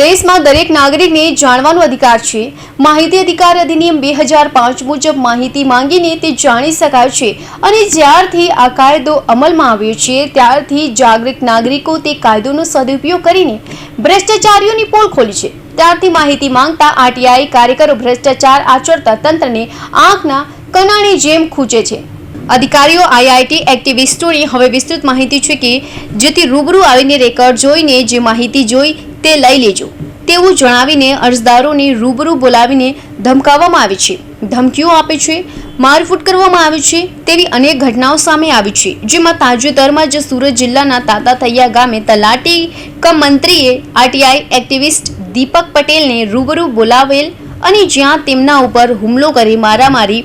દેશમાં દરેક નાગરિકને જાણવાનો અધિકાર છે. માહિતી અધિકાર અધિનિયમ બે હજાર પાંચ મુજબ માહિતી માંગીને તે જાણી શકાય છે અને જ્યારથી આ કાયદો અમલમાં આવ્યો છે, ત્યારથી જાગૃત નાગરિકો તે કાયદોનો સદુપયોગ કરીને ભ્રષ્ટાચારીઓની પોલ ખોલી છે. ત્યારથી માહિતી માંગતા આરટીઆઈ કાર્યકરો ભ્રષ્ટાચાર આચરતા તંત્રને આંખના કનાણી જેમ ખૂંચે છે. અધિકારીઓ, આઈઆઈટી, એક્ટિવિસ્ટોની હવે વિસ્તૃત માહિતી છે કે જેથી રૂબરૂ આવીને રેકોર્ડ જોઈને જે માહિતી જોઈ તે લઈ લેજો. તેવું જણાવીને અરજદારોને રૂબરૂ બોલાવીને ધમકાવવામાં આવે છે. ધમકીઓ આપે છે, મારફૂટ કરવામાં આવે છે, તેવી અનેક ઘટનાઓ સામે આવી છે. જેમાં તાજેતરમાં જ સુરત જિલ્લાના તાતા થૈયા ગામે તલાટી કમ મંત્રીએ આરટીઆઈ એક્ટિવિસ્ટ દીપક પટેલને રૂબરૂ બોલાવેલ અને જ્યાં તેમના ઉપર હુમલો કરી મારામારી,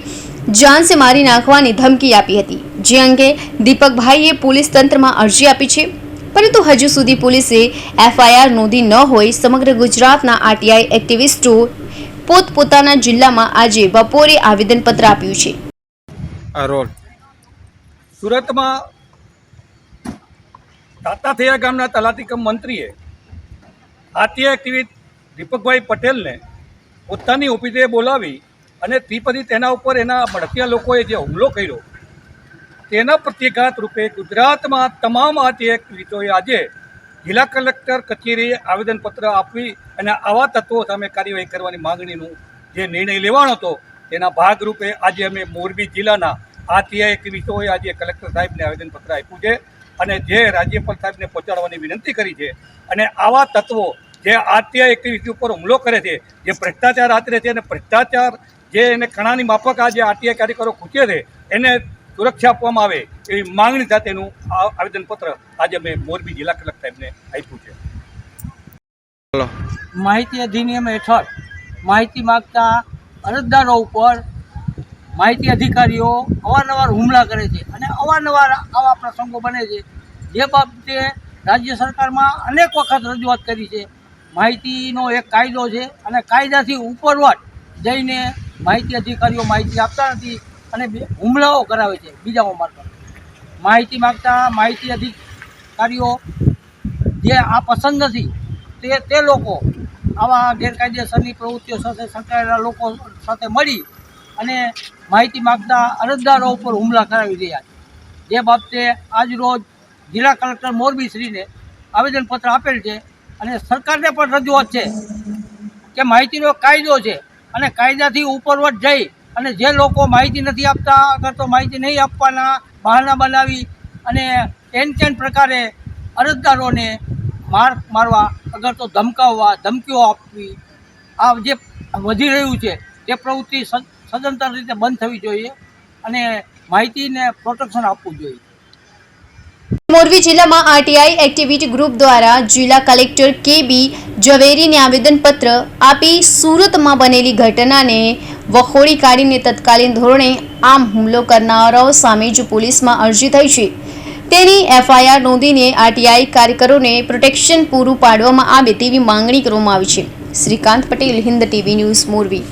જાનસે મારી નાખવાની ધમકી આપી હતી. જે અંગે દીપકભાઈએ પોલીસ તંત્રમાં અરજી આપી છે. પરંતુ હજુ સુધી પોલીસે એફઆઈઆર નોંધી ન હોય સમગ્ર ગુજરાતના આરટીઆઈ એક્ટિવિસ્ટો પોતપોતાના જિલ્લામાં આજે બપોરે આવેદનપત્ર આપ્યું છે. આ સુરતમાં તાતા થયા ગામના તલાટી મંત્રીએ આરટીઆઈ એક્ટિવિસ્ટ દીપકભાઈ પટેલને પોતાની ઓફિસે બોલાવી અને ત્રિપદી તેના ઉપર એના ભડકિયા લોકોએ જે હુમલો કર્યો તેના પ્રતિઘાત રૂપે ગુજરાતમાં તમામ આરટીઆઈ એક્ટિવિટીઓએ આજે જિલ્લા કલેક્ટર કચેરીએ આવેદનપત્ર આપવી અને આવા તત્વો સામે કાર્યવાહી કરવાની માંગણીનું જે નિર્ણય લેવાનો હતો, તેના ભાગરૂપે આજે અમે મોરબી જિલ્લાના આરટીઆઈ એક્ટિવિસ્ટોએ આજે કલેક્ટર સાહેબને આવેદનપત્ર આપ્યું છે અને જે રાજ્યપાલ સાહેબને પહોંચાડવાની વિનંતી કરી છે અને આવા તત્વો જે આરટીઆઈ એક્ટિવિટી ઉપર હુમલો કરે છે, જે ભ્રષ્ટાચાર આચરે છે અને ભ્રષ્ટાચાર જે એને કણાની માફક આ જે આરટીઆઈ કાર્યકરો ખૂચે છે, એને સુરક્ષા આપવામાં આવે એવી માંગણી સાથેનું આ આવેદનપત્ર આજે મેં મોરબી જિલ્લા કલેક્ટર સાહેબને આપ્યું છે. માહિતી અધિનિયમ હેઠળ માહિતી માગતા અરજદારો ઉપર માહિતી અધિકારીઓ અવારનવાર હુમલા કરે છે અને અવારનવાર આવા પ્રસંગો બને છે. જે બાબતે રાજ્ય સરકારમાં અનેક વખત રજૂઆત કરી છે. માહિતીનો એક કાયદો છે અને કાયદાથી ઉપરવટ જઈને માહિતી અધિકારીઓ માહિતી આપતા નથી. અને હુમલાઓ કરાવે છે બીજાઓ મારફત. માહિતી માગતા માહિતી અધિકારીઓ જે આ પસંદ નથી તે તે લોકો આવા ગેરકાયદેસરની પ્રવૃત્તિઓ સાથે સંકળાયેલા લોકો સાથે મળી અને માહિતી માગતા અરજદારો ઉપર હુમલા કરાવી રહ્યા છે. જે બાબતે આજરોજ જિલ્લા કલેક્ટર મોરબીશ્રીને આવેદનપત્ર આપેલ છે અને સરકારને પણ રજૂઆત છે કે માહિતીનો કાયદો છે અને કાયદાથી ઉપરવટ જઈ અને જે લોકો માહિતી નથી આપતા, અગર તો માહિતી નહીં આપવાના, બહાના બનાવી અને એન કેન પ્રકારે અરજદારોને માર મારવા, અગર તો ધમકાવવા, ધમકીઓ આપવી, આ જે વધી રહ્યું છે તે પ્રવૃત્તિ સદ- સદંતર રીતે બંધ થવી જોઈએ અને માહિતીને પ્રોટેક્શન આપવું જોઈએ. મોરબી જિલ્લામાં આરટીઆઈ એક્ટિવિટી ગ્રુપ દ્વારા જિલ્લા કલેક્ટર કે બી ઝવેરીને આવેદનપત્ર આપી સુરતમાં બનેલી ઘટનાને વખોડી કાઢીને તત્કાલીન ધોરણે આમ હુમલો કરનારાઓ સામે જ પોલીસમાં અરજી થઈ છે. તેની એફઆઈઆર નોંધીને આરટીઆઈ કાર્યકરોને પ્રોટેક્શન પૂરું પાડવામાં આવે તેવી માંગણી કરવામાં આવી છે. Shrikant Patel, Hind TV news, Morbi.